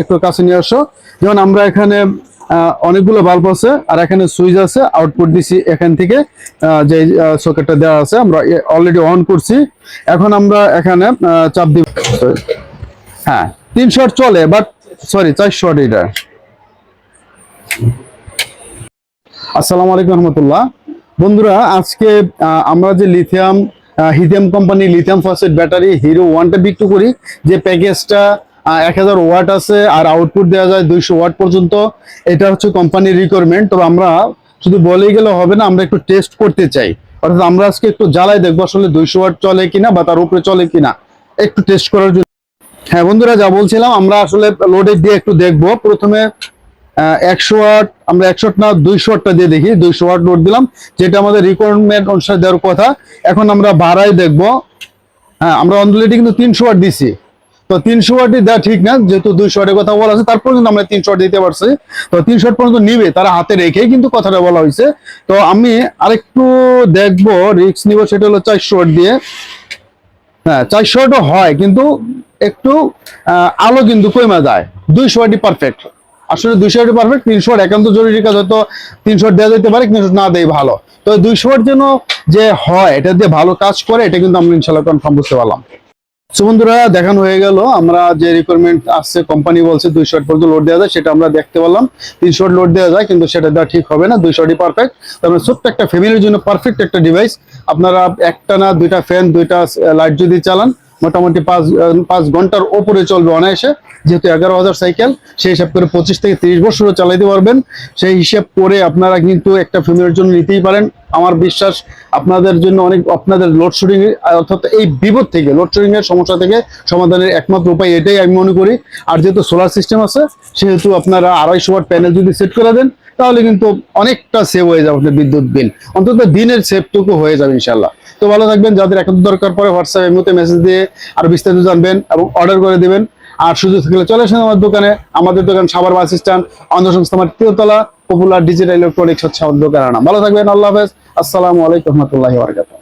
একটু কাছে নিয়ে আসো। যেমন আমরা এখানে অনেকগুলো বাল্ব আছে আর এখানে সুইচ আছে। আউটপুট দিছি এখান থেকে যে সকেটটা দেওয়া আছে, আমরা অলরেডি অন করছি। এখন আমরা এখানে চাপ দিব। হ্যাঁ তিন শট চলে বাট সরি চার শট এটা। আসসালামু আলাইকুম রহমতুল্লাহ। বন্ধুরা, আজকে আমরা যে lithium হিথিয়াম company lithium phosphate battery Hero ওয়ানটা বিক্রি করি, যে প্যাকেজটা এক হাজার ওয়াট আছে আর আউটপুট দেওয়া যায় দুইশো ওয়াট পর্যন্ত। এটা হচ্ছে কোম্পানির রিকোয়ারমেন্ট তবে আমরা শুধু বলেই গেলে হবে না, আমরা একটু টেস্ট করতে চাই। অর্থাৎ আমরা আজকে একটু জ্বালাই দেখব আসলে দুইশো ওয়াট চলে কিনা বা তার উপরে চলে কিনা। একটু টেস্ট করার জন্য। হ্যাঁ বন্ধুরা, যা বলছিলাম, আমরা আসলে লোডে দিয়ে একটু দেখব। প্রথমে একশো ওয়াট, আমরা একশো না, দুইশো ওয়াটটা দিয়ে দেখি। দুইশো ওয়াট লোড দিলাম, যেটা আমাদের রিকোয়ারমেন্ট অনুসারে দেওয়ার কথা। এখন আমরা বাড়াই দেখব। হ্যাঁ আমরা অন্ধলিটি কিন্তু তিনশো ওয়াট দিছি। তো তিনশো ওয়াটই দেওয়া ঠিক না, যেহেতু দুইশো ওয়াটের কথা বলা আছে, তারপর কিন্তু আমরা তিনশো ওয়াট দিতে পারছি। তো তিনশো ওয়াট পর্যন্ত নিবে, তারা হাতে রেখেই কিন্তু কথাটা বলা হয়েছে। তো আমি আরেকটু দেখব রিক্স নিব, সেটা হলো চারশো ওয়াট দিয়ে। হ্যাঁ চারশো ওয়াটও হয়, কিন্তু একটু আলো কিন্তু কমে যায়। দুইশো ওয়াটই পারফেক্ট আসলে দুইশো ওয়াটই পারফেক্ট তিনশো ওয়াট একান্ত জরুরি কাজ, হয়তো তিনশো ওয়াট দেওয়া যেতে পারে, কিন্তু না দেয় ভালো। তো দুইশো ওয়াট যেন যে হয়, এটা দিয়ে ভালো কাজ করে, এটা কিন্তু আমরা ইনশাল্লাহ কনফার্ম বুঝতে পারলাম। সো বন্ধুরা, দেখানো হয়ে গেল। আমরা যে রিকোয়ারমেন্ট আসছে কোম্পানি বলছে দুই শট পর্যন্ত লোড দেওয়া যায়, সেটা আমরা দেখতে পারলাম। তিনশো শট লোড দেওয়া যায়, কিন্তু সেটা দেওয়া ঠিক হবে না, দুই শটই পারফেক্ট তারপরে ছোট্ট একটা ফ্যামিলির জন্য পারফেক্ট একটা ডিভাইস আপনারা একটা না, দুইটা ফ্যান দুইটা লাইট যদি চালান মোটামুটি পাঁচ পাঁচ ঘণ্টার ওপরে চলবে অনায়াসে। যেহেতু এগারো হাজার সাইকেল, সেই হিসাব করে পঁচিশ থেকে তিরিশ বছরও চালাইতে পারবেন। সেই হিসাব করে আপনারা কিন্তু একটা ফ্যামিলির জন্য নিতেই পারেন। আমার বিশ্বাস আপনাদের জন্য অনেক, আপনাদের লোডশেডিং অর্থাৎ এই বিপদ থেকে লোডশেডিং এর সমস্যা থেকে সমাধানের একমাত্র উপায় এটাই আমি মনে করি। আর যেহেতু সোলার সিস্টেম আছে, সেহেতু আপনারা আড়াইশো ওয়াট প্যানেল যদি সেট করে দেন তাহলে কিন্তু অনেকটা সেভ হয়ে যাবে আপনার বিদ্যুৎ বিল অন্তত দিনের সেভটুকু হয়ে যাবে ইনশাল্লাহ তো ভালো থাকবেন, যাদের এখন দরকার পরে হোয়াটসঅ্যাপ এমনিতে মেসেজ দিয়ে আরও বিস্তারিত জানবেন এবং অর্ডার করে দেবেন। আর সুযোগ থাকলে চলে আসেন আমার দোকানে, আমাদের দোকান সাবার বাস স্ট্যান্ড অন্ধ সংস্থা আমার তৃতীয়তলা পপুলার ডিজিটাল ইলেকট্রনিক্স হচ্ছে আমার দোকানের নাম। ভালো থাকবেন, আল্লাহ হাফেজ। আসসালামু আলাইকুম রহমতুল্লাহ বারকাতুহ।